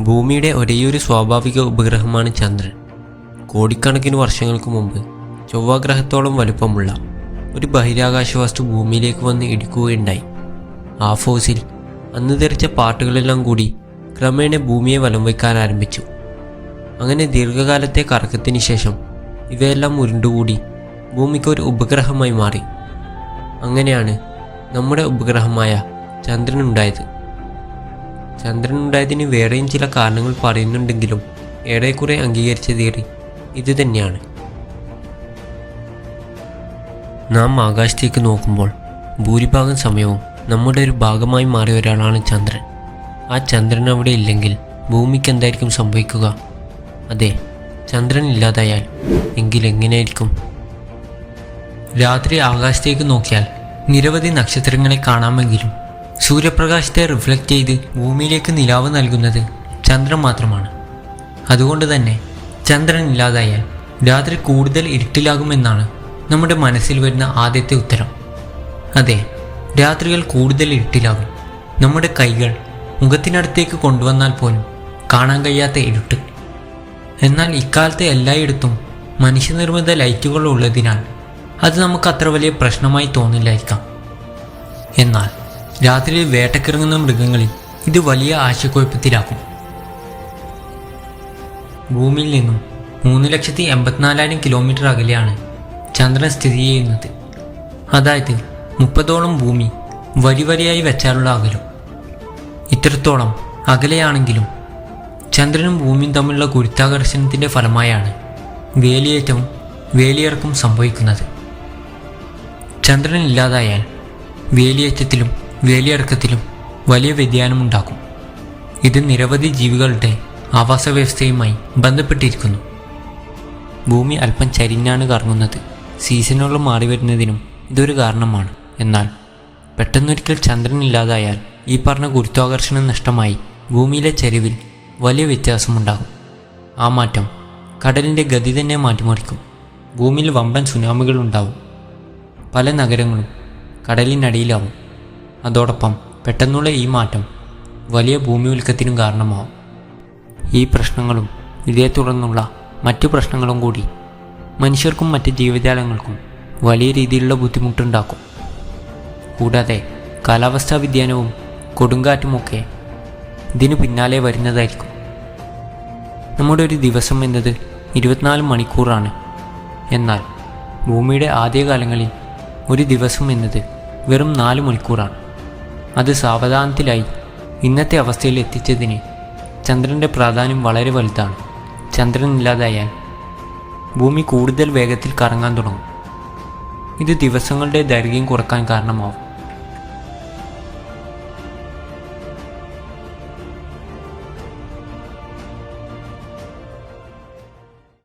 ഭൂമിയുടെ ഒരേയൊരു സ്വാഭാവിക ഉപഗ്രഹമാണ് ചന്ദ്രൻ. കോടിക്കണക്കിന് വർഷങ്ങൾക്ക് മുമ്പ് ചൊവ്വാഗ്രഹത്തോളം വലുപ്പമുള്ള ഒരു ബഹിരാകാശ വസ്തു ഭൂമിയിലേക്ക് വന്ന് ഇടിക്കുകയുണ്ടായി. ആ ഫോസിൽ അന്ന് തെറിച്ച പാട്ടുകളെല്ലാം കൂടി ക്രമേണ ഭൂമിയെ വലം വയ്ക്കാൻ ആരംഭിച്ചു. അങ്ങനെ ദീർഘകാലത്തെ കറക്കത്തിന് ശേഷം ഇവയെല്ലാം ഉരുണ്ടുകൂടി ഭൂമിക്ക് ഒരു ഉപഗ്രഹമായി മാറി. അങ്ങനെയാണ് നമ്മുടെ ഉപഗ്രഹമായ ചന്ദ്രൻ ഉണ്ടായത് ചന്ദ്രൻ ഉണ്ടായതിന് വേറെയും ചില കാരണങ്ങൾ പറയുന്നുണ്ടെങ്കിലും ഏറെക്കുറെ അംഗീകരിച്ച തിയറി ഇത് തന്നെയാണ് നാം ആകാശത്തേക്ക് നോക്കുമ്പോൾ ഭൂരിഭാഗം സമയവും നമ്മുടെ ഒരു ഭാഗമായി മാറിയ ഒരാളാണ് ചന്ദ്രൻ. ആ ചന്ദ്രൻ അവിടെ ഇല്ലെങ്കിൽ ഭൂമിക്ക് എന്തായിരിക്കും സംഭവിക്കുക? അതെ ചന്ദ്രൻ ഇല്ലാതായാൽ എങ്കിൽ എങ്ങനെയായിരിക്കും? രാത്രി ആകാശത്തേക്ക് നോക്കിയാൽ നിരവധി നക്ഷത്രങ്ങളെ കാണാമെങ്കിലും സൂര്യപ്രകാശത്തെ റിഫ്ലക്റ്റ് ചെയ്ത് ഭൂമിയിലേക്ക് നിലാവ് നൽകുന്നത് ചന്ദ്രൻ മാത്രമാണ്. അതുകൊണ്ട് തന്നെ ചന്ദ്രൻ ഇല്ലാതായാൽ രാത്രി കൂടുതൽ ഇരുട്ടിലാകുമെന്നാണ് നമ്മുടെ മനസ്സിൽ വരുന്ന ആദ്യത്തെ ഉത്തരം. അതെ രാത്രികൾ കൂടുതൽ ഇരുട്ടിലാകും. നമ്മുടെ കൈകൾ മുഖത്തിനടുത്തേക്ക് കൊണ്ടുവന്നാൽ പോലും കാണാൻ കഴിയാത്ത ഇരുട്ട്. എന്നാൽ ഇക്കാലത്തെ എല്ലായിടത്തും മനുഷ്യനിർമ്മിത ലൈറ്റുകൾ ഉള്ളതിനാൽ അത് നമുക്ക് അത്ര വലിയ പ്രശ്നമായി തോന്നില്ലായിരിക്കാം. എന്നാൽ രാത്രിയിൽ വേട്ടക്കിറങ്ങുന്ന മൃഗങ്ങളിൽ ഇത് വലിയ ആശയക്കുഴപ്പത്തിലാക്കും. ഭൂമിയിൽ നിന്നും മൂന്ന് ലക്ഷത്തി എൺപത്തിനാലായിരം കിലോമീറ്റർ അകലെയാണ് ചന്ദ്രൻ സ്ഥിതി ചെയ്യുന്നത്. അതായത് മുപ്പതോളം ഭൂമി വരി വരിയായി വെച്ചാലുള്ള അകലും. ഇത്രത്തോളം അകലെയാണെങ്കിലും ചന്ദ്രനും ഭൂമിയും തമ്മിലുള്ള ഗുരുത്താകർഷണത്തിന്റെ ഫലമായാണ് വേലിയേറ്റവും വേലിയിറക്കും സംഭവിക്കുന്നത്. ചന്ദ്രൻ ഇല്ലാതായാൽ വേലിയേറ്റത്തിലും വേലിയിറക്കത്തിലും വലിയ വ്യതിയാനം വ്യതിയാനമുണ്ടാക്കും. ഇത് നിരവധി ജീവികളുടെ ആവാസ വ്യവസ്ഥയുമായി ബന്ധപ്പെട്ടിരിക്കുന്നു. ഭൂമി അല്പം ചരിഞ്ഞാണ് കറങ്ങുന്നത്. സീസണുകൾ മാറി വരുന്നതിനും ഇതൊരു കാരണമാണ്. എന്നാൽ പെട്ടെന്നൊരിക്കൽ ചന്ദ്രൻ ഇല്ലാതായാൽ ഈ പറഞ്ഞ ഗുരുത്വാകർഷണം നഷ്ടമായി ഭൂമിയിലെ ചരിവിൽ വലിയ വ്യത്യാസമുണ്ടാകും. ആ മാറ്റം കടലിന്റെ ഗതി തന്നെ മാറ്റിമറിക്കും. ഭൂമിയിൽ വമ്പൻ സുനാമികൾ ഉണ്ടാവും പല നഗരങ്ങളും കടലിനടിയിലാവും. അതോടൊപ്പം പെട്ടെന്നുള്ള ഈ മാറ്റം വലിയ ഭൂമി ഉൽക്കത്തിനും കാരണമാവും. ഈ പ്രശ്നങ്ങളും ഇതേ തുടർന്നുള്ള മറ്റു പ്രശ്നങ്ങളും കൂടി മനുഷ്യർക്കും മറ്റ് ജീവജാലങ്ങൾക്കും വലിയ രീതിയിലുള്ള ബുദ്ധിമുട്ടുണ്ടാക്കും. കൂടാതെ കാലാവസ്ഥാ വ്യതിയാനവും കൊടുങ്കാറ്റുമൊക്കെ ഇതിനു പിന്നാലെ വരുന്നതായിരിക്കും. നമ്മുടെ ഒരു ദിവസം എന്നത് ഇരുപത്തിനാല് മണിക്കൂറാണ്. എന്നാൽ ഭൂമിയുടെ ആദ്യകാലങ്ങളിൽ ഒരു ദിവസം എന്നത് വെറും നാല് മണിക്കൂറാണ്. അത് സാവധാനത്തിലായി ഇന്നത്തെ അവസ്ഥയിൽ എത്തിച്ചതിന് ചന്ദ്രന്റെ പ്രാധാന്യം വളരെ വലുതാണ്. ചന്ദ്രൻ ഇല്ലാതായാൽ ഭൂമി കൂടുതൽ വേഗത്തിൽ കറങ്ങാൻ തുടങ്ങും. ഇത് ദിവസങ്ങളുടെ ദൈർഘ്യം കുറയ്ക്കാൻ കാരണമാവും.